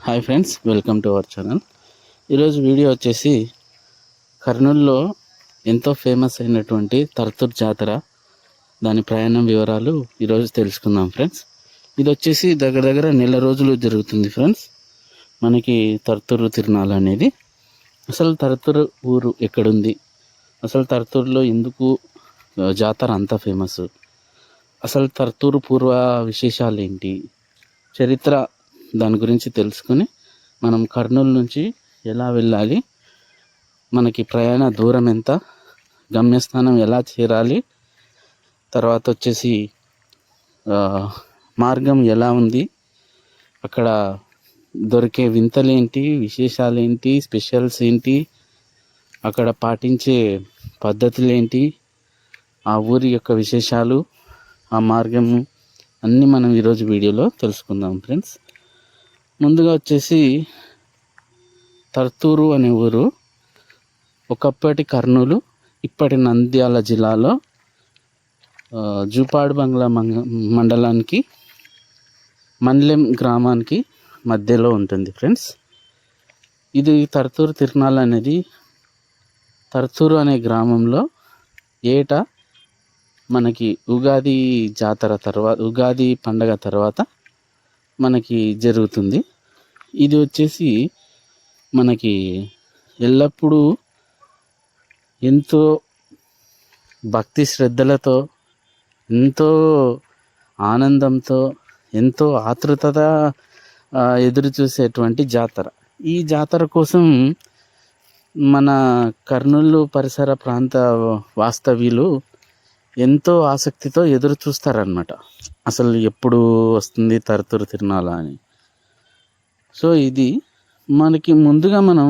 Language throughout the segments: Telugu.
Hi friends welcome to our channel ఈరోజు వీడియో వచ్చేసి కర్నూలులో ఎంతో ఫేమస్ అయినటువంటి తర్తూర్ జాతర దాని ప్రయాణం వివరాలు ఈరోజు తెలుసుకుందాం ఫ్రెండ్స్ ఇది వచ్చేసి దగ్గర దగ్గర నెల రోజులు జరుగుతుంది ఫ్రెండ్స్ మనకి తర్తూరు తిరునాళ్ళు అనేది. అసలు తర్తూరు ఊరు ఎక్కడుంది? అసలు తర్తూరులో ఎందుకు జాతర అంత ఫేమస్ అసలు తర్తూరు పూర్వ విశేషాలు ఏంటి? చరిత్ర దాని గురించి తెలుసుకుని మనం కర్నూలు నుంచి ఎలా వెళ్ళాలి మనకి ప్రయాణ దూరం ఎంత గమ్యస్థానం ఎలా చేరాలి తర్వాత వచ్చేసి మార్గం ఎలా ఉంది అక్కడ దొరికే వింతలేంటి విశేషాలేంటి విశేషాలు ఏంటి స్పెషల్స్ ఏంటి అక్కడ పాటించే పద్ధతులు ఏంటి ఆ ఊరి యొక్క విశేషాలు ఆ మార్గము అన్నీ మనం ఈరోజు వీడియోలో తెలుసుకుందాం ఫ్రెండ్స్. ముందుగా వచ్చేసి తర్తూరు అనే ఊరు ఒకప్పటి కర్నూలు ఇప్పటి నంద్యాల జిల్లాలో జూపాడు బంగ్లా మంగ మండలానికి మండ్లెం గ్రామానికి మధ్యలో ఉంటుంది ఫ్రెండ్స్. ఇది తర్తూరు తిరునాళ్ళు అనేది తర్తూరు అనే గ్రామంలో ఏటా మనకి ఉగాది జాతర తర్వాత ఉగాది పండగ తర్వాత మనకి జరుగుతుంది. ఇది వచ్చేసి మనకి ఎల్లప్పుడూ ఎంతో భక్తి శ్రద్ధలతో ఎంతో ఆనందంతో ఎంతో ఆతృతత ఎదురు చూసేటువంటి జాతర. ఈ జాతర కోసం మన కర్నూలు పరిసర ప్రాంత వాస్తవ్యులు ఎంతో ఆసక్తితో ఎదురు చూస్తారనమాట అసలు ఎప్పుడు వస్తుంది తరతూరు తిరునాళ అని. సో ఇది మనకి ముందుగా మనం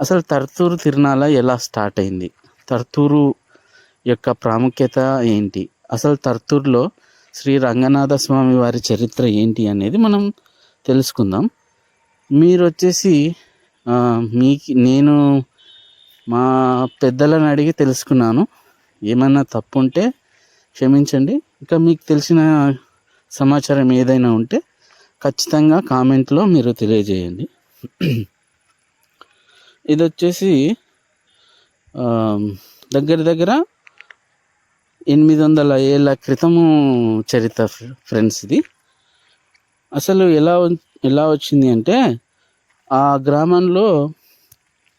అసలు తర్తూరు తిరునాల ఎలా స్టార్ట్ అయింది? తర్తూరు యొక్క ప్రాముఖ్యత ఏంటి? అసలు తర్తూరులో శ్రీ రంగనాథ స్వామి వారి చరిత్ర ఏంటి అనేది మనం తెలుసుకుందాం. మీరు వచ్చేసి మీ మీకు నేను మా పెద్దలను అడిగి తెలుసుకున్నాను. ఏమైనా తప్పు ఉంటే క్షమించండి. ఇంకా మీకు తెలిసిన సమాచారం ఏదైనా ఉంటే ఖచ్చితంగా కామెంట్లో మీరు తెలియజేయండి. ఇది వచ్చేసి దగ్గర దగ్గర ఎనిమిది వందల ఏళ్ళ క్రితము చరిత్ర ఫ్రెండ్స్ ఇది. అసలు ఎలా ఎలా వచ్చింది అంటే ఆ గ్రామంలో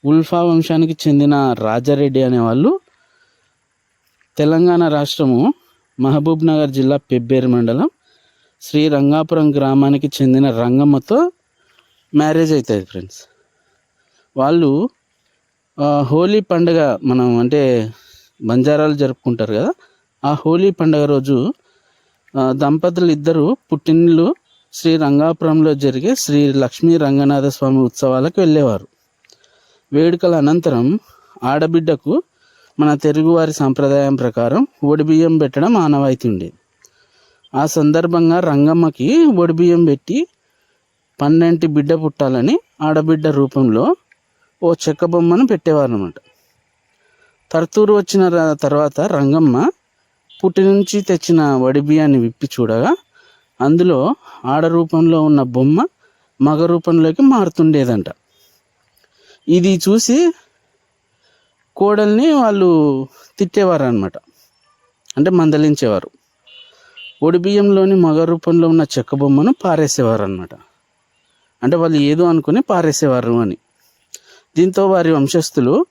ఉల్ఫా వంశానికి చెందిన రాజారెడ్డి అనేవాళ్ళు తెలంగాణ రాష్ట్రము మహబూబ్ నగర్ జిల్లా పెబ్బేరు మండలం శ్రీ రంగాపురం గ్రామానికి చెందిన రంగమ్మతో మ్యారేజ్ అవుతుంది ఫ్రెండ్స్. వాళ్ళు హోలీ పండుగ మనం అంటే బంజారాలు జరుపుకుంటారు కదా ఆ హోలీ పండుగ రోజు దంపతులు ఇద్దరు పుట్టినిల్లు శ్రీ రంగాపురంలో జరిగే శ్రీ లక్ష్మీ రంగనాథ స్వామి ఉత్సవాలకు వెళ్ళేవారు. వేడుకల అనంతరం ఆడబిడ్డకు మన తెలుగువారి సాంప్రదాయం ప్రకారం ఒడిబియ్యం పెట్టడం ఆనవాయితీ ఉండేది. ఆ సందర్భంగా రంగమ్మకి ఒడిబియ్యం పెట్టి పన్నెంటి బిడ్డ పుట్టాలని ఆడబిడ్డ రూపంలో ఓ చెక్క బొమ్మను పెట్టేవారనమాట తర్తూరు వచ్చిన తర్వాత రంగమ్మ పుట్టి నుంచి తెచ్చిన వడి బియ్యాన్ని విప్పి చూడగా అందులో ఆడ రూపంలో ఉన్న బొమ్మ మగ రూపంలోకి మారుతుండేదంట. ఇది చూసి కోడల్ని వాళ్ళు తిట్టేవారు అనమాట అంటే మందలించేవారు. బియ్యంలోని మగ రూపంలో ఉన్న చెక్క బొమ్మను పారేసేవారు అనమాట అంటే వాళ్ళు ఏదో అనుకుని పారేసేవారు అని. దీంతో వారి వంశస్థులు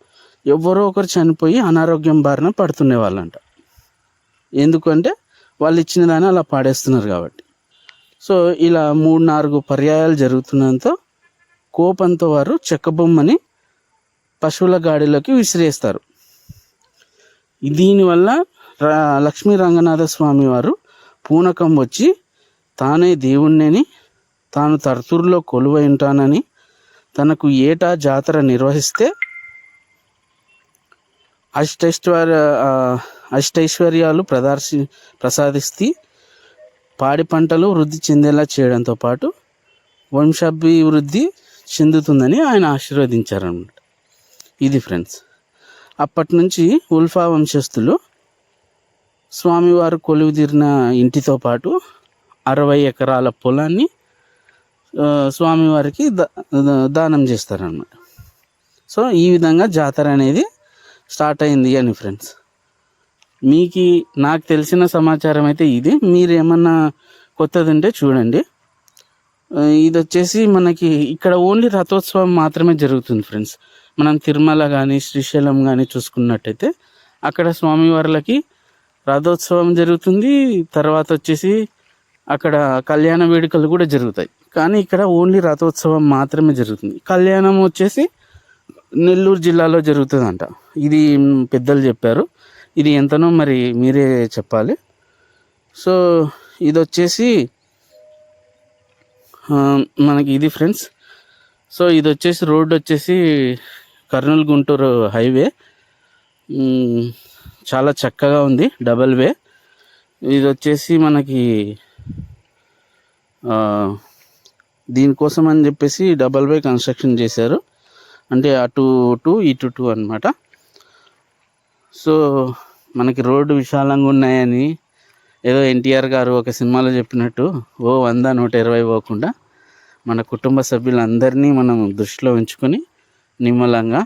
ఎవరో ఒకరు చనిపోయి అనారోగ్యం బారిన పడుతునే వాళ్ళంట. ఎందుకంటే వాళ్ళు ఇచ్చిన దాన్ని అలా పాడేస్తున్నారు కాబట్టి. సో ఇలా మూడు నాలుగు పర్యాయాలు జరుగుతున్నంతో కోపంతో వారు చెక్క బొమ్మని పశువుల గాడిలోకి విసిరేస్తారు. దీనివల్ల రా లక్ష్మీ రంగనాథ స్వామి వారు పూనకం వచ్చి తానే దేవుణ్ణని తాను తర్తూరులో కొలువై ఉంటానని తనకు ఏటా జాతర నిర్వహిస్తే అష్టైశ్వర్య అష్టైశ్వర్యాలు ప్రదర్శి ప్రసాదిస్తీ పాడి పంటలు వృద్ధి చెందేలా చేయడంతో పాటు వంశాభివృద్ధి చెందుతుందని ఆయన ఆశీర్వదించారనమాట ఇది ఫ్రెండ్స్ అప్పటి నుంచి ఉల్ఫా వంశస్థులు స్వామివారు కొలువు తీరిన ఇంటితో పాటు అరవై ఎకరాల పొలాన్ని స్వామివారికి దా దానం చేస్తారనమాట సో ఈ విధంగా జాతర అనేది స్టార్ట్ అయింది అని ఫ్రెండ్స్. మీకు నాకు తెలిసిన సమాచారం అయితే ఇది. మీరు ఏమన్నా కొత్తది ఉంటే చూడండి. ఇది వచ్చేసి మనకి ఇక్కడ ఓన్లీ రథోత్సవం మాత్రమే జరుగుతుంది ఫ్రెండ్స్. మనం తిరుమల కానీ శ్రీశైలం కానీ చూసుకున్నట్టయితే అక్కడ స్వామివార్లకి రథోత్సవం జరుగుతుంది. తర్వాత వచ్చేసి అక్కడ కళ్యాణ వేడుకలు కూడా జరుగుతాయి. కానీ ఇక్కడ ఓన్లీ రథోత్సవం మాత్రమే జరుగుతుంది. కళ్యాణం వచ్చేసి నెల్లూరు జిల్లాలో జరుగుతుందంట. ఇది పెద్దలు చెప్పారు. ఇది ఎంతనో మరి మీరే చెప్పాలి. సో ఇది వచ్చేసి మనకి ఇది ఫ్రెండ్స్. సో ఇది వచ్చేసి రోడ్ వచ్చేసి కర్నూలు గుంటూరు హైవే. చాలా చక్కగా ఉంది డబల్ వే. ఇది వచ్చేసి మనకి దీనికోసం అని చెప్పేసి డబల్ వే కన్స్ట్రక్షన్ చేశారు. అంటే అటు టూ ఇటు టూ అనమాట సో మనకి రోడ్డు విశాలంగా ఉన్నాయని ఏదో ఎన్టీఆర్ గారు ఒక సినిమాలో చెప్పినట్టు ఓ వంద నూట ఇరవై పోకుండా మన కుటుంబ సభ్యులందరినీ మనం దృష్టిలో ఉంచుకొని నిమ్మలంగా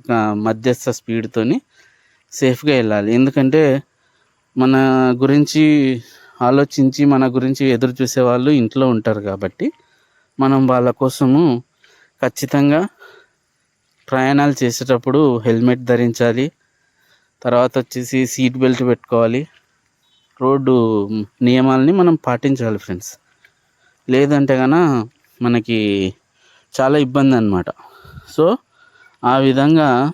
ఒక మధ్యస్థ స్పీడ్తోని సేఫ్గా వెళ్ళాలి. ఎందుకంటే మన గురించి ఆలోచించి మన గురించి ఎదురు చూసే వాళ్ళు ఇంట్లో ఉంటారు కాబట్టి మనం వాళ్ళ కోసము ఖచ్చితంగా ప్రయాణాలు చేసేటప్పుడు హెల్మెట్ ధరించాలి. తర్వాత వచ్చేసి సీట్ బెల్ట్ పెట్టుకోవాలి. రోడ్డు నియమాలని మనం పాటించాలి ఫ్రెండ్స్. లేదంటే కన మనకి చాలా ఇబ్బంది అన్నమాట. సో ఆ విధంగా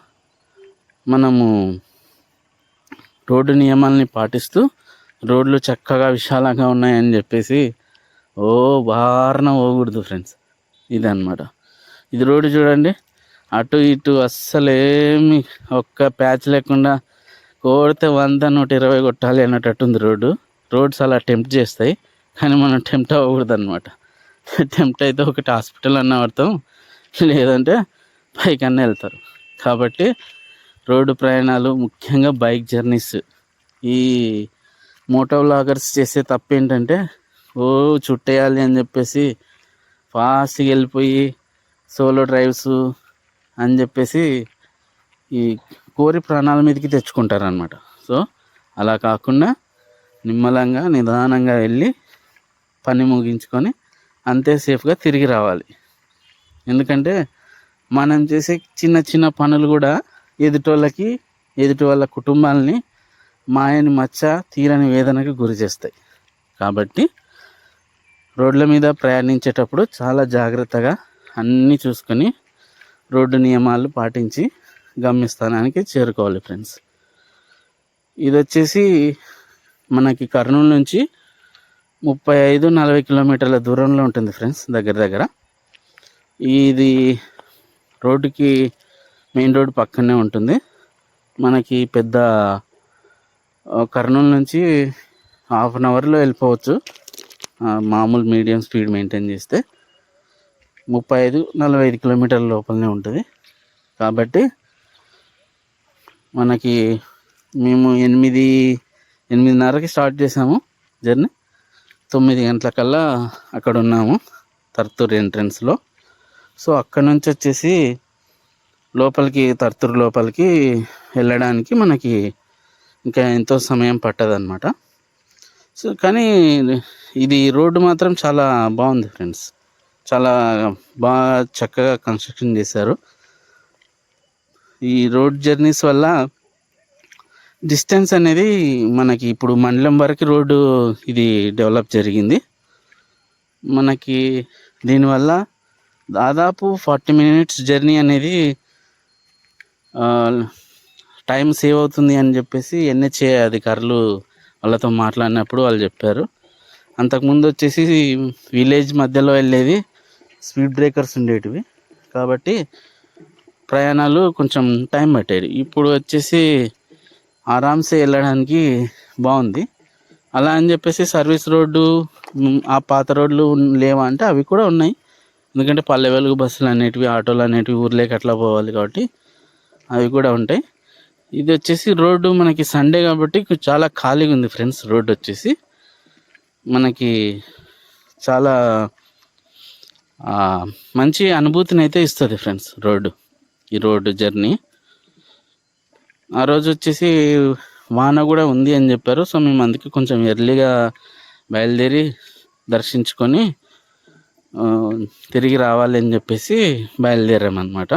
మనము రోడ్డు నియమాల్ని పాటిస్తూ రోడ్లు చక్కగా విశాలంగా ఉన్నాయని చెప్పేసి ఓ బారన పోకూడదు ఫ్రెండ్స్. ఇదన్నమాట. ఇది రోడ్డు చూడండి. అటు ఇటు అస్సలేమి ఒక్క ప్యాచ్ లేకుండా కొడితే వంద నూట ఇరవై కొట్టాలి అన్నట్టు ఉంది రోడ్డు. రోడ్స్ అలా టెంప్ట్ చేస్తాయి కానీ మనం టెంప్ట్ అవ్వకూడదు అనమాట టెంప్ట్ అయితే ఒకటి హాస్పిటల్ అన్న వాడతాం లేదంటే పైకన్నా వెళ్తారు. కాబట్టి రోడ్డు ప్రయాణాలు ముఖ్యంగా బైక్ జర్నీస్. ఈ మోటో వ్లాగర్స్ చేసే తప్పు ఏంటంటే ఓ చుట్టేయాలి అని చెప్పేసి ఫాస్ట్గా వెళ్ళిపోయి సోలో డ్రైవ్స్ అని చెప్పేసి ఈ కోరి ప్రాణాల మీదకి తెచ్చుకుంటారనమాట సో అలా కాకుండా నిమ్మలంగా నిదానంగా వెళ్ళి పని ముగించుకొని అంతే సేఫ్గా తిరిగి రావాలి. ఎందుకంటే మనం చేసే చిన్న చిన్న పనులు కూడా ఎదుటోళ్ళకి ఎదుటి వాళ్ళ కుటుంబాలని మాయని మచ్చ తీరని వేదనకు గురి చేస్తాయి. కాబట్టి రోడ్ల మీద ప్రయాణించేటప్పుడు చాలా జాగ్రత్తగా అన్నీ చూసుకొని రోడ్డు నియమాలు పాటించి గమ్యస్థానానికి చేరుకోవాలి ఫ్రెండ్స్. ఇది వచ్చేసి మనకి కర్నూలు నుంచి ముప్పై ఐదు నలభై కిలోమీటర్ల దూరంలో ఉంటుంది ఫ్రెండ్స్ దగ్గర దగ్గర. ఇది రోడ్డుకి మెయిన్ రోడ్ పక్కనే ఉంటుంది. మనకి పెద్ద కర్నూలు నుంచి హాఫ్ అన్ అవర్లో వెళ్ళిపోవచ్చు. మామూలు మీడియం స్పీడ్ మెయింటైన్ చేస్తే ముప్పై ఐదు నలభై ఐదు కిలోమీటర్ల లోపలనే ఉంటుంది. కాబట్టి మనకి మేము ఎనిమిది ఎనిమిదిన్నరకి స్టార్ట్ చేసాము జర్నీ. తొమ్మిది గంటలకల్లా అక్కడ ఉన్నాము తర్తూర్ ఎంట్రన్స్లో. సో అక్కడ నుంచి వచ్చేసి లోపలికి తర్తురు లోపలికి వెళ్ళడానికి మనకి ఇంకా ఎంతో సమయం పట్టదనమాట సో కానీ ఇది రోడ్డు మాత్రం చాలా బాగుంది ఫ్రెండ్స్. చాలా బాగా చక్కగా కన్స్ట్రక్షన్ చేశారు. ఈ రోడ్ జర్నీస్ వల్ల డిస్టెన్స్ అనేది మనకి ఇప్పుడు మండలం వరకు రోడ్డు ఇది డెవలప్ జరిగింది. మనకి దీనివల్ల దాదాపు ఫార్టీ మినిట్స్ జర్నీ అనేది టైం సేవ్ అవుతుంది అని చెప్పేసి ఎన్హెచ్ఏ అధికారులు వాళ్ళతో మాట్లాడినప్పుడు వాళ్ళు చెప్పారు. అంతకుముందు వచ్చేసి విలేజ్ మధ్యలో వెళ్ళేది స్పీడ్ బ్రేకర్స్ ఉండేటివి. కాబట్టి ప్రయాణాలు కొంచెం టైం పట్టేది. ఇప్పుడు వచ్చేసి ఆరామ్సే వెళ్ళడానికి బాగుంది. అలా అని చెప్పేసి సర్వీస్ రోడ్డు ఆ పాత రోడ్లు లేవా అంటే అవి కూడా ఉన్నాయి. ఎందుకంటే పల్లె వెలుగు బస్సులు అనేటివి ఆటోలు అనేటివి ఊర్లోకి అట్లా పోవాలి కాబట్టి అవి కూడా ఉంటాయి. ఇది వచ్చేసి రోడ్డు మనకి సండే కాబట్టి చాలా ఖాళీగా ఉంది ఫ్రెండ్స్ రోడ్డు వచ్చేసి. మనకి చాలా మంచి అనుభూతిని అయితే ఇస్తుంది ఫ్రెండ్స్ రోడ్డు ఈ రోడ్డు జర్నీ. ఆ రోజు వచ్చేసి వాన కూడా ఉంది అని చెప్పారు. సో మేము అందుకే కొంచెం ఎర్లీగా బయలుదేరి దర్శించుకొని తిరిగి రావాలి అని చెప్పేసి బయలుదేరామన్నమాట.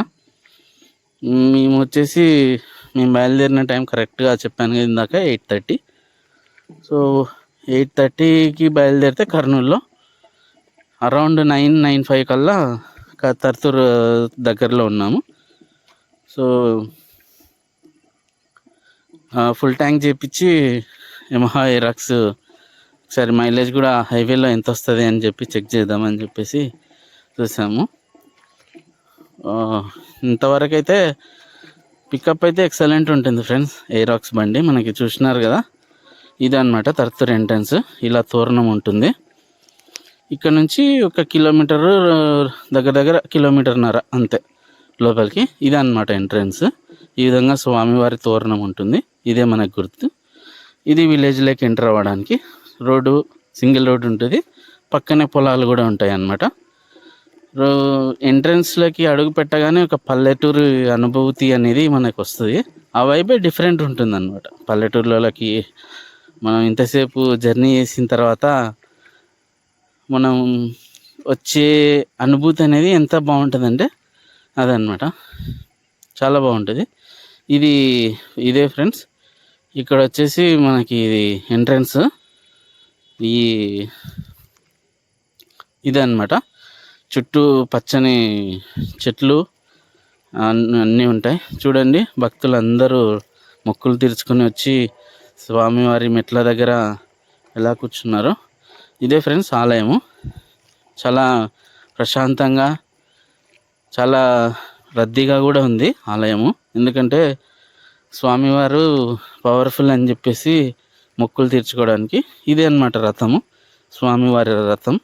మేము వచ్చేసి మేము బయలుదేరిన టైం కరెక్ట్గా చెప్పాను కదా ఇందాక ఎయిట్ థర్టీ. సో ఎయిట్ థర్టీకి బయలుదేరితే కర్నూలులో అరౌండ్ నైన్ నైన్ ఫైవ్ కల్లా తర్తూర్ దగ్గరలో ఉన్నాము. సో ఫుల్ ట్యాంక్ చేపించి యమహా ఎరాక్స్ ఒకసారి మైలేజ్ కూడా హైవేలో ఎంత వస్తుంది అని చెప్పి చెక్ చేద్దామని చెప్పేసి చూసాము. ఇంతవరకు అయితే పికప్ అయితే ఎక్సలెంట్ ఉంటుంది ఫ్రెండ్స్. ఎయిరాక్స్ బండి మనకి చూసినారు కదా? ఇది అనమాట తర్తూర్ ఎంట్రన్స్. ఇలా తోరణం ఉంటుంది. ఇక్కడ నుంచి ఒక కిలోమీటర్ దగ్గర దగ్గర కిలోమీటర్న్నర అంతే లోపలికి. ఇదే అనమాట ఎంట్రన్స్. ఈ విధంగా స్వామివారి తోరణం ఉంటుంది. ఇదే మనకు గుర్తు. ఇది విలేజ్లోకి ఎంటర్ అవ్వడానికి రోడ్డు సింగిల్ రోడ్డు ఉంటుంది. పక్కనే పొలాలు కూడా ఉంటాయి అన్నమాట ఎంట్రన్స్లోకి అడుగు పెట్టగానే ఒక పల్లెటూరు అనుభూతి అనేది మనకు వస్తుంది. ఆ వైబే డిఫరెంట్ ఉంటుంది అనమాట పల్లెటూరులకి మనం ఇంతసేపు జర్నీ చేసిన తర్వాత మనం వచ్చే అనుభూతి అనేది ఎంత బాగుంటుందంటే అదనమాట చాలా బాగుంటుంది. ఇది ఇదే ఫ్రెండ్స్ ఇక్కడ వచ్చేసి మనకి ఇది ఎంట్రన్స్ ఈ ఇదనమాట చుట్టూ పచ్చని చెట్లు అన్నీ ఉంటాయి. చూడండి భక్తులు అందరూ మొక్కులు తీర్చుకొని వచ్చి స్వామివారి మెట్ల దగ్గర ఎలా కూర్చున్నారో. ఇదే ఫ్రెండ్స్ ఆలయము. చాలా ప్రశాంతంగా చాలా రద్దీగా కూడా ఉంది ఆలయము. ఎందుకంటే స్వామివారు పవర్ఫుల్ అని చెప్పేసి మొక్కులు తీర్చుకోవడానికి ఇదే అన్నమాట రథము. స్వామివారి రథం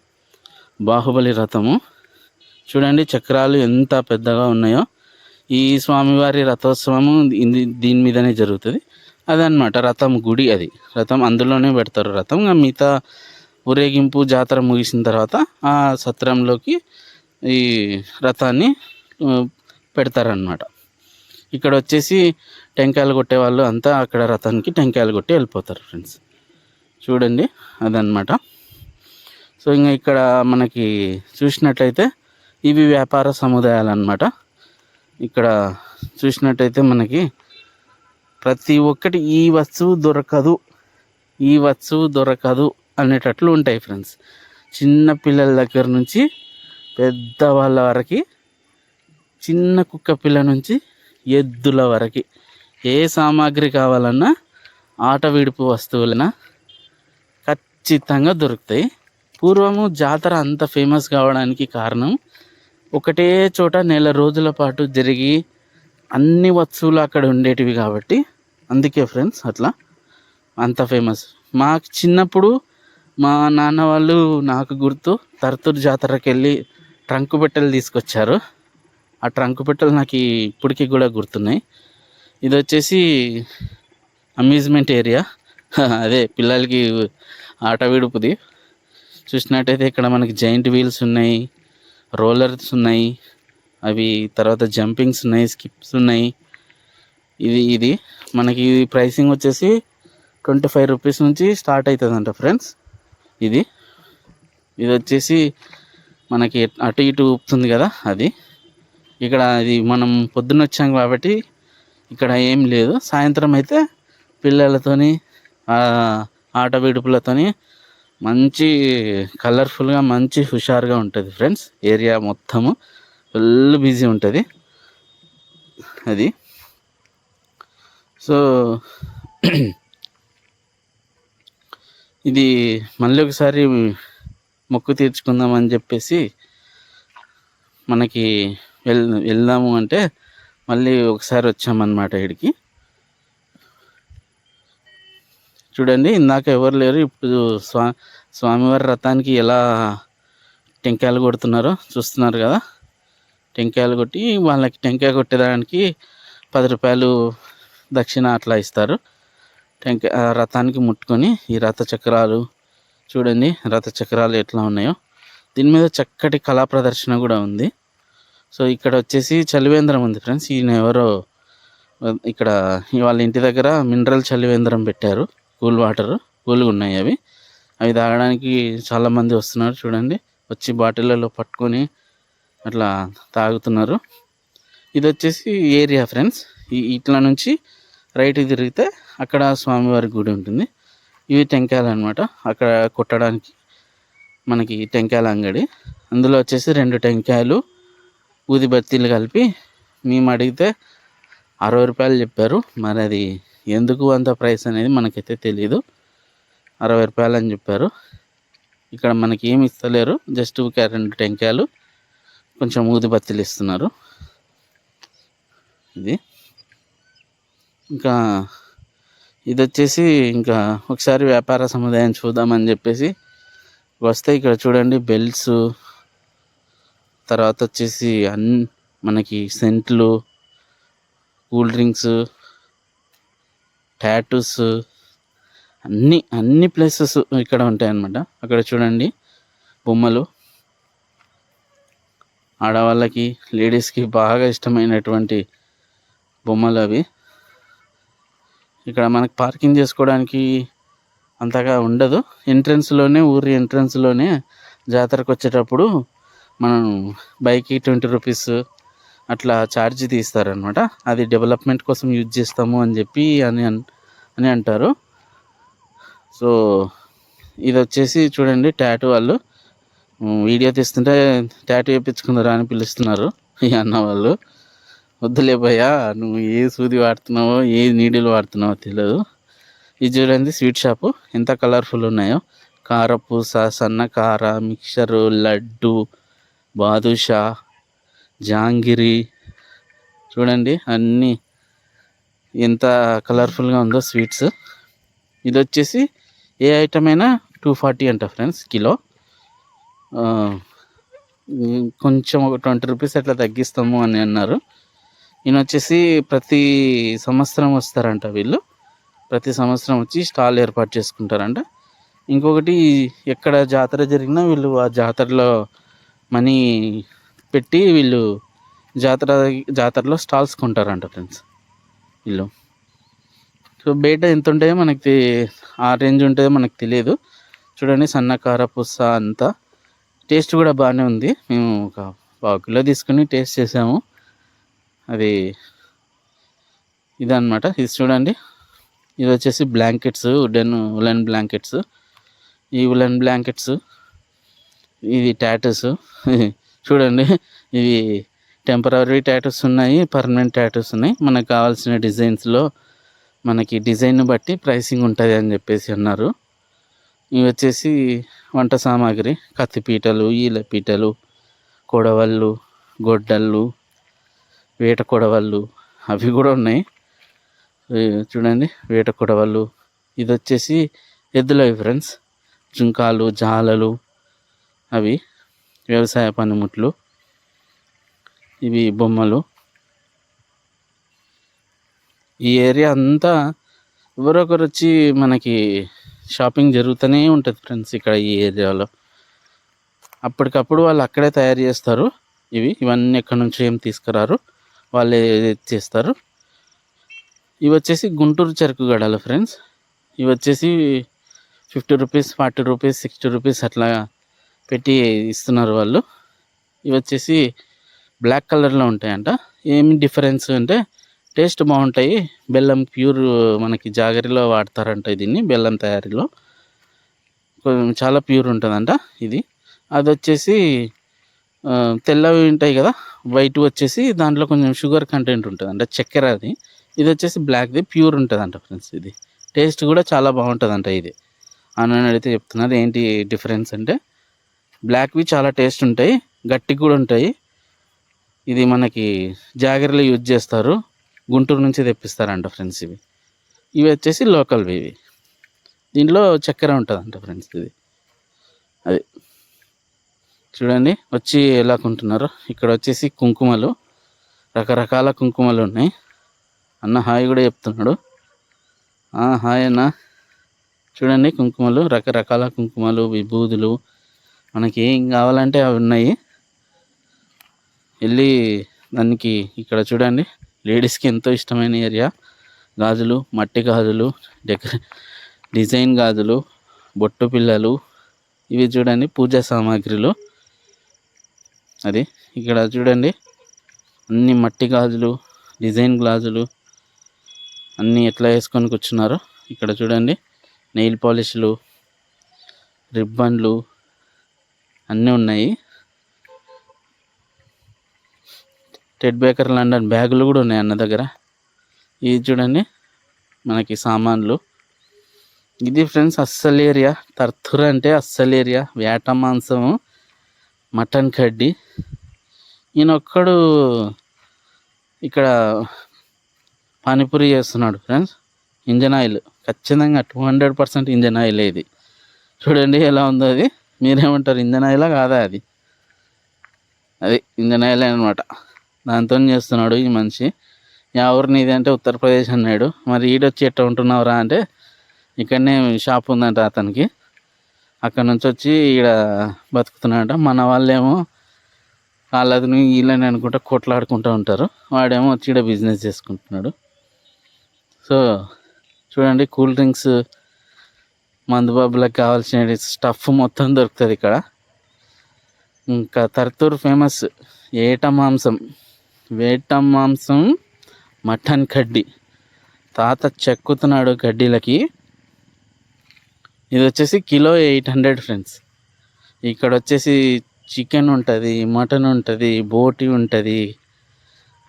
బాహుబలి రథము. చూడండి చక్రాలు ఎంత పెద్దగా ఉన్నాయో. ఈ స్వామివారి రథోత్సవము ఇది- దీని మీదనే జరుగుతుంది. అదనమాట రథం గుడి అది. రథం అందులోనే పెడతారు రథం. మిగతా ఊరేగింపు జాతర ముగిసిన తర్వాత ఆ సత్రంలోకి ఈ రథాన్ని పెడతారనమాట ఇక్కడ వచ్చేసి టెంకాయలు కొట్టే వాళ్ళు అంతా అక్కడ రథానికి టెంకాయలు కొట్టి వెళ్ళిపోతారు ఫ్రెండ్స్. చూడండి అదనమాట సో ఇంకా ఇక్కడ మనకి చూసినట్లయితే ఇవి వ్యాపార సముదాయాలు అనమాట ఇక్కడ చూసినట్టయితే మనకి ప్రతి ఒక్కటి ఈ వస్తువు దొరకదు ఈ వస్తువు దొరకదు అనేటట్లు ఉంటాయి ఫ్రెండ్స్. చిన్న పిల్లల దగ్గర నుంచి పెద్దవాళ్ళ వరకు చిన్న కుక్క పిల్ల నుంచి ఎద్దుల వరకు ఏ సామాగ్రి కావాలన్నా ఆట విడుపు వస్తువులైనా ఖచ్చితంగా దొరుకుతాయి. పూర్వము జాతర అంత ఫేమస్ కావడానికి కారణం ఒకటే చోట నెల రోజుల పాటు జరిగి అన్ని వస్తువులు అక్కడ ఉండేటివి కాబట్టి అందుకే ఫ్రెండ్స్ అట్లా అంత ఫేమస్. మాకు చిన్నప్పుడు మా నాన్న వాళ్ళు నాకు గుర్తు తరతూరు జాతరకి వెళ్ళి ట్రంకు పెట్టెలు తీసుకొచ్చారు. ఆ ట్రంకు పెట్టెలు నాకు ఇప్పటికీ కూడా గుర్తున్నాయి. ఇది వచ్చేసి అమ్యూజ్మెంట్ ఏరియా. అదే పిల్లలకి ఆట విడుపుది. చూసినట్టయితే ఇక్కడ మనకి జైంట్ వీల్స్ ఉన్నాయి. రోలర్స్ ఉన్నాయి. అవి తర్వాత జంపింగ్స్ ఉన్నాయి స్కిప్స్ ఉన్నాయి. ఇది ఇది మనకి ప్రైసింగ్ వచ్చేసి ట్వంటీ ఫైవ్ రూపీస్ నుంచి స్టార్ట్ అవుతుందంట ఫ్రెండ్స్. ఇది ఇది వచ్చేసి మనకి అటు ఇటు ఊపుతుంది కదా అది. ఇక్కడ అది మనం పొద్దున్న వచ్చాం కాబట్టి ఇక్కడ ఏం లేదు. సాయంత్రం అయితే పిల్లలతోని ఆట విడుపులతోని మంచి కలర్ఫుల్గా మంచి హుషారుగా ఉంటుంది ఫ్రెండ్స్. ఏరియా మొత్తము ఫుల్ బిజీ ఉంటుంది. అది. సో ఇది మళ్ళీ ఒకసారి మొక్కు తీర్చుకుందామని చెప్పేసి మనకి వెళ్ వెళ్దాము అంటే మళ్ళీ ఒకసారి వచ్చామన్నమాట ఇక్కడికి. చూడండి ఇందాక ఎవరు లేరు ఇప్పుడు స్వా స్వామివారి రథానికి ఎలా టెంకాయలు కొడుతున్నారో చూస్తున్నారు కదా. టెంకాయలు కొట్టి వాళ్ళకి టెంకాయ కొట్టేదానికి పది రూపాయలు దక్షిణ అట్లా ఇస్తారు. టెంకాయ ఆ రథానికి ముట్టుకొని ఈ రథ చక్రాలు చూడండి రథ చక్రాలు ఎట్లా ఉన్నాయో. దీని మీద చక్కటి కళా ప్రదర్శన కూడా ఉంది. సో ఇక్కడ వచ్చేసి చలివేంద్రం ఉంది ఫ్రెండ్స్. ఈయన ఎవరో ఇక్కడ వాళ్ళ ఇంటి దగ్గర మినరల్ చలివేంద్రం పెట్టారు. కూల్ వాటర్ కూల్గా ఉన్నాయి అవి. అవి తాగడానికి చాలామంది వస్తున్నారు చూడండి. వచ్చి బాటిళ్ళలో పట్టుకొని అట్లా తాగుతున్నారు. ఇది వచ్చేసి ఏరియా ఫ్రెండ్స్. ఇట్లా నుంచి రైట్ తిరిగితే అక్కడ స్వామివారి గుడి ఉంటుంది. ఇవి టెంకాయలు అనమాట అక్కడ కొట్టడానికి మనకి టెంకాయల అంగడి. అందులో వచ్చేసి రెండు టెంకాయలు ఊది బత్తీలు కలిపి మేము అడిగితే అరవై రూపాయలు చెప్పారు. మరి అది ఎందుకు అంత ప్రైస్ అనేది మనకైతే తెలియదు అరవై రూపాయలు అని చెప్పారు. ఇక్కడ మనకి ఏమి ఇస్తలేరు. జస్ట్ ఒక రెండు టెంకాయలు కొంచెం ఊది బత్తీలు ఇస్తున్నారు. ఇది. ఇంకా ఇది వచ్చేసి ఇంకా ఒకసారి వ్యాపార సముదాయం చూద్దామని చెప్పేసి వస్తే ఇక్కడ చూడండి బెల్ట్స్ తర్వాత వచ్చేసి అన్ మనకి సెంట్లు కూల్ డ్రింక్స్ టాటూస్ అన్ని అన్ని ప్లేసెస్ ఇక్కడ ఉంటాయన్నమాట. అక్కడ చూడండి బొమ్మలు. ఆడవాళ్ళకి లేడీస్కి బాగా ఇష్టమైనటువంటి బొమ్మలు అవి. ఇక్కడ మనకు పార్కింగ్ చేసుకోవడానికి అంతగా ఉండదు. ఎంట్రన్స్లోనే ఊరి ఎంట్రన్స్లోనే జాతరకు వచ్చేటప్పుడు మనం బైక్కి ట్వంటీ రూపీస్ అట్లా ఛార్జ్ తీస్తారనమాట అది డెవలప్మెంట్ కోసం యూజ్ చేస్తాము అని చెప్పి అని అని అంటారు. సో ఇది వచ్చేసి చూడండి ట్యాటూ వాళ్ళు. వీడియో తీస్తుంటే ట్యాటూ వేయించుకుందరా అని పిలుస్తున్నారు ఈ అన్న వాళ్ళు. వద్దులే భయ్యా నువ్వు ఏ సూది వాడుతున్నావో ఏ నీడిలు వాడుతున్నావో తెలియదు ఇది చూడండి స్వీట్ షాపు. ఎంత కలర్ఫుల్ ఉన్నాయో. కారపూస సన్న కార మిక్చరు లడ్డు బాదుషా జాంగిరి. చూడండి అన్నీ ఎంత కలర్ఫుల్గా ఉందో స్వీట్స్ ఇది వచ్చేసి ఏ ఐటమ్ అయినా టూ ఫార్టీ అంట ఫ్రెండ్స్ కిలో. కొంచెం ఒక ట్వంటీ రూపీస్ అట్లా తగ్గిస్తాము అని అన్నారు. ఈయన వచ్చేసి ప్రతి సంవత్సరం వస్తారంట వీళ్ళు. ప్రతి సంవత్సరం వచ్చి స్టాల్ ఏర్పాటు చేసుకుంటారంట. ఇంకొకటి ఎక్కడ జాతర జరిగినా వీళ్ళు ఆ జాతరలో మనీ పెట్టి వీళ్ళు జాతర జాతరలో స్టాల్స్ కొంటారంట ఫ్రెండ్స్ వీళ్ళు. సో బయట ఎంత ఉంటాయో మనకి ఆ రేంజ్ ఉంటుందో మనకు తెలియదు. చూడండి సన్నకార పుస్స అంతా. టేస్ట్ కూడా బాగానే ఉంది. మేము ఒక పావు కిలో తీసుకుని టేస్ట్ చేసాము. అది ఇదన్నమాట. ఇది చూడండి. ఇది వచ్చేసి బ్లాంకెట్స్ వుడెన్ ఉలెన్ బ్లాంకెట్స్ ఈ ఉలెన్ బ్లాంకెట్స్ ఇది టాటూస్ చూడండి. ఇవి టెంపరీ టాటూస్ ఉన్నాయి పర్మనెంట్ టాటూస్ ఉన్నాయి. మనకు కావాల్సిన డిజైన్స్లో మనకి డిజైన్ బట్టి ప్రైసింగ్ ఉంటుంది అని చెప్పేసి అన్నారు. ఇవి వచ్చేసి వంట సామాగ్రి కత్తి పీటలు ఈల పీటలు కొడవళ్ళు గొడ్డళ్ళు వేట కొడవళ్ళు అవి కూడా ఉన్నాయి. చూడండి వేట కొడవళ్ళు. ఇది వచ్చేసి ఎద్దులవి ఫ్రెండ్స్ జుంకాలు జాలలు అవి వ్యవసాయ పనిముట్లు ఇవి బొమ్మలు. ఈ ఏరియా అంతా ఎవరొకరు వచ్చి మనకి షాపింగ్ జరుగుతూనే ఉంటుంది ఫ్రెండ్స్ ఇక్కడ ఈ ఏరియాలో. అప్పటికప్పుడు వాళ్ళు అక్కడే తయారు చేస్తారు. ఇవి ఇవన్నీ ఎక్కడి నుంచి ఏం తీసుకురారు వాళ్ళే చేస్తారు. ఇవి వచ్చేసి గుంటూరు చెరుకు గడలు ఫ్రెండ్స్. ఇవి వచ్చేసి fifty rupees forty rupees sixty rupees అట్లా పెట్టి ఇస్తున్నారు వాళ్ళు. ఇవి వచ్చేసి బ్లాక్ కలర్లో ఉంటాయంట. ఏమి డిఫరెన్స్ అంటే టేస్ట్ బాగుంటాయి. బెల్లం ప్యూర్ మనకి జాగరిలో వాడతారంట దీన్ని బెల్లం తయారీలో. చాలా ప్యూర్ ఉంటుందంట ఇది. అది వచ్చేసి తెల్లవి ఉంటాయి కదా వైట్ వచ్చేసి దాంట్లో కొంచెం షుగర్ కంటెంట్ ఉంటుంది అంటే చక్కెర అది. ఇది వచ్చేసి బ్లాక్ది ప్యూర్ ఉంటుంది అంట ఫ్రెండ్స్ ఇది. టేస్ట్ కూడా చాలా బాగుంటుంది ఇది. అని అడిగితే చెప్తున్నారు ఏంటి డిఫరెన్స్ అంటే బ్లాక్వి చాలా టేస్ట్ ఉంటాయి గట్టిగా కూడా ఉంటాయి. ఇది మనకి జాగరిలో యూజ్ చేస్తారు గుంటూరు నుంచి తెప్పిస్తారంట ఫ్రెండ్స్ ఇవి. ఇవి వచ్చేసి లోకల్వి ఇవి. దీంట్లో చక్కెర ఉంటుందంట ఫ్రెండ్స్ ఇది. అది చూడండి వచ్చి ఎలా కొంటున్నారు. ఇక్కడ వచ్చేసి కుంకుమలు రకరకాల కుంకుమలు ఉన్నాయి. అన్న హాయ్ కూడా చెప్తున్నాడు. హాయ్ అన్న. చూడండి కుంకుమలు రకరకాల కుంకుమలు విభూదులు మనకి ఏం కావాలంటే అవి ఉన్నాయి. వెళ్ళి దానికి ఇక్కడ చూడండి. లేడీస్కి ఎంతో ఇష్టమైన ఏరియా. గాజులు మట్టి గాజులు డెకరే డిజైన్ గాజులు బొట్టు పిల్లలు. ఇవి చూడండి పూజా సామాగ్రిలు. అది ఇక్కడ చూడండి. అన్ని మట్టి గాజులు డిజైన్ గ్లాజులు అన్నీ ఎట్లా వేసుకొని కూర్చున్నారు ఇక్కడ చూడండి. నెయిల్ పాలిష్లు రిబ్బన్లు అన్నీ ఉన్నాయి. టెడ్ బేకర్ లండన్ బ్యాగులు కూడా ఉన్నాయి అన్న దగ్గర. ఇది చూడండి మనకి సామాన్లు. ఇది ఫ్రెండ్స్ అస్సలు ఏరియా. తర్తుర అంటే అస్సలు ఏరియా. వేట మాంసము మటన్ కడ్డీ. ఈయన ఒక్కడు ఇక్కడ పానీపూరి చేస్తున్నాడు ఫ్రెండ్స్. Engine oil. ఖచ్చితంగా two hundred percent engine oil ఇది. చూడండి ఎలా ఉందో అది. మీరేమంటారు? ఇంజన్ ఆయిలా కాదా అది? అది ఇంజన్ అనమాట దాంతో చేస్తున్నాడు ఈ మనిషి. యా ఊరు నీది అంటే ఉత్తరప్రదేశ్ అన్నాడు. మరి ఈడొచ్చి ఎట్లా ఉంటున్నావురా అంటే ఇక్కడనే షాప్ ఉందంట అతనికి. అక్కడ నుంచి వచ్చి ఈడ బతుకుతున్నాడట. మన వాళ్ళేమో వాళ్ళని వీళ్ళని అనుకుంటా కొట్లాడుకుంటూ ఉంటారు. వాడేమో వచ్చి ఈడ బిజినెస్ చేసుకుంటున్నాడు. సో చూడండి కూల్ డ్రింక్స్ మందుబాబులకు కావాల్సిన స్టఫ్ మొత్తం దొరుకుతుంది ఇక్కడ. ఇంకా తర్తూర్ ఫేమస్ ఏట మాంసం వేట మాంసం మటన్ కడ్డీ. తాత చెక్కుతున్నాడు కడ్డీలకి. ఇది వచ్చేసి కిలో ఎయిట్ హండ్రెడ్ ఫ్రెండ్స్. ఇక్కడ వచ్చేసి చికెన్ ఉంటుంది మటన్ ఉంటుంది బోటి ఉంటుంది.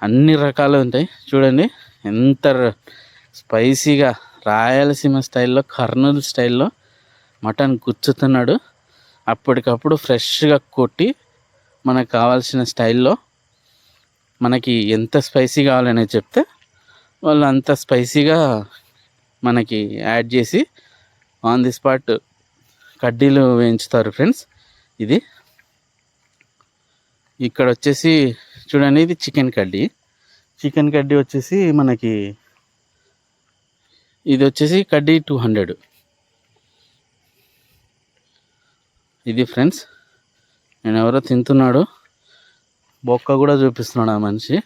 అన్ని రకాలు ఉంటాయి. చూడండి ఎంత స్పైసీగా రాయలసీమ స్టైల్లో కర్నూలు స్టైల్లో మటన్ గుచ్చుతున్నాడు. అప్పటికప్పుడు ఫ్రెష్గా కొట్టి మనకు కావాల్సిన స్టైల్లో మనకి ఎంత స్పైసీ కావాలనే చెప్తే వాళ్ళు అంత స్పైసీగా మనకి యాడ్ చేసి ఆన్ ది స్పాట్ కడ్డీలు వేయించుతారు ఫ్రెండ్స్. ఇది ఇక్కడ వచ్చేసి చూడండి ఇది చికెన్ కడ్డీ. చికెన్ కడ్డీ వచ్చేసి మనకి ఇది వచ్చేసి కడ్డీ టూ హండ్రెడ్. ఇది ఫ్రెండ్స్ నేను ఎవరో తింటున్నాడు బొక్క కూడా చూపిస్తున్నాడు ఆ మనిషి.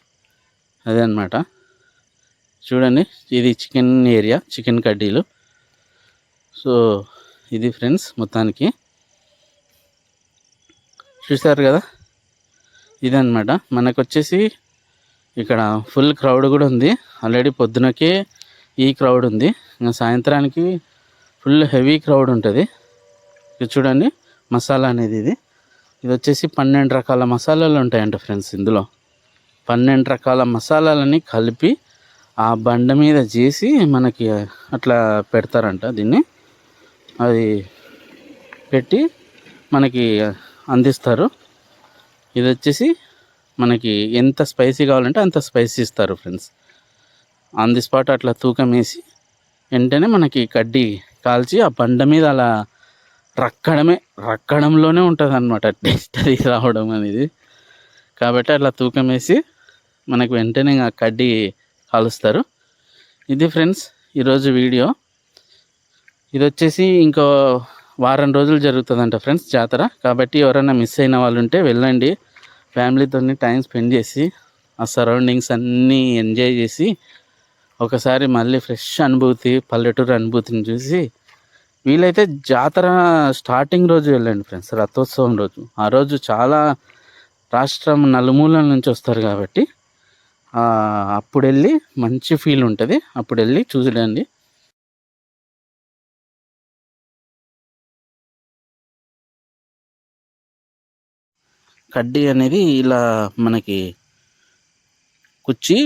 అదే అనమాట చూడండి ఇది చికెన్ ఏరియా చికెన్ కడ్డీలు. సో ఇది ఫ్రెండ్స్ మొత్తానికి. చూసారు కదా? ఇదనమాట మనకు వచ్చేసి ఇక్కడ ఫుల్ క్రౌడ్ కూడా ఉంది. ఆల్రెడీ పొద్దునకే ఈ క్రౌడ్ ఉంది. ఇంకా సాయంత్రానికి ఫుల్ హెవీ క్రౌడ్ ఉంటుంది. ఇది చూడండి మసాలా అనేది ఇది. ఇది వచ్చేసి పన్నెండు రకాల మసాలాలు ఉంటాయంట ఫ్రెండ్స్ ఇందులో. పన్నెండు రకాల మసాలాలని కలిపి ఆ బండ మీద చేసి మనకి అట్లా పెడతారంట దీన్ని. అది పెట్టి మనకి అందిస్తారు. ఇది వచ్చేసి మనకి ఎంత స్పైసీ కావాలంటే అంత స్పైసీ ఇస్తారు ఫ్రెండ్స్. ఆన్ ది స్పాట్ అట్లా తూకం వేసి వెంటనే మనకి కడ్డీ కాల్చి ఆ బండ మీద అలా రక్కడమే రక్కడంలోనే ఉంటుంది అనమాట టేస్ట్ అది రావడం అనేది. కాబట్టి అట్లా తూకం వేసి మనకు వెంటనే ఆ కడ్డీ కాలుస్తారు. ఇది ఫ్రెండ్స్ ఈరోజు వీడియో. ఇది వచ్చేసి ఇంకో వారం రోజులు జరుగుతుందంట ఫ్రెండ్స్ జాతర. కాబట్టి ఎవరైనా మిస్ అయిన వాళ్ళు ఉంటే వెళ్ళండి. ఫ్యామిలీతో టైం స్పెండ్ చేసి ఆ సరౌండింగ్స్ అన్నీ ఎంజాయ్ చేసి ఒకసారి మళ్ళీ ఫ్రెష్ అనుభూతి పల్లెటూరు అనుభూతిని చూసి వీలైతే జాతర స్టార్టింగ్ రోజు వెళ్ళండి ఫ్రెండ్స్ రథోత్సవం రోజు. ఆ రోజు చాలా రాష్ట్రం నలుమూలల నుంచి వస్తారు కాబట్టి అప్పుడు వెళ్ళి మంచి ఫీల్ ఉంటుంది. అప్పుడు వెళ్ళి చూడండి. కడ్డీ అనేది ఇలా మనకి కుచ్చి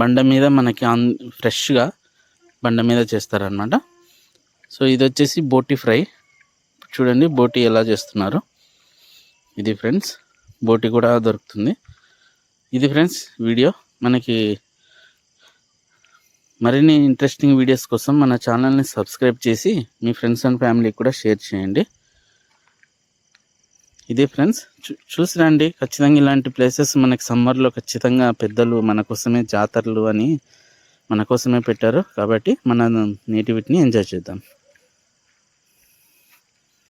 బండ మీద మనకి ఆన్ ఫ్రెష్గా బండ మీద చేస్తారనమాట సో ఇది వచ్చేసి బోటి ఫ్రై. చూడండి బోటి ఎలా చేస్తున్నారు. ఇది ఫ్రెండ్స్ బోటి కూడా దొరుకుతుంది. ఇది ఫ్రెండ్స్ వీడియో. మనకి మరిన్ని ఇంట్రెస్టింగ్ వీడియోస్ కోసం మన ఛానల్ని సబ్స్క్రైబ్ చేసి మీ ఫ్రెండ్స్ అండ్ ఫ్యామిలీకి కూడా షేర్ చేయండి. ఇదే ఫ్రెండ్స్ చూ చూసి రండి ఖచ్చితంగా ఇలాంటి ప్లేసెస్ మనకి సమ్మర్లో ఖచ్చితంగా పెద్దలు మన కోసమే జాతరలు అని మన కోసమే పెట్టారు. కాబట్టి మన నేటివిటీని ఎంజాయ్ చేద్దాం.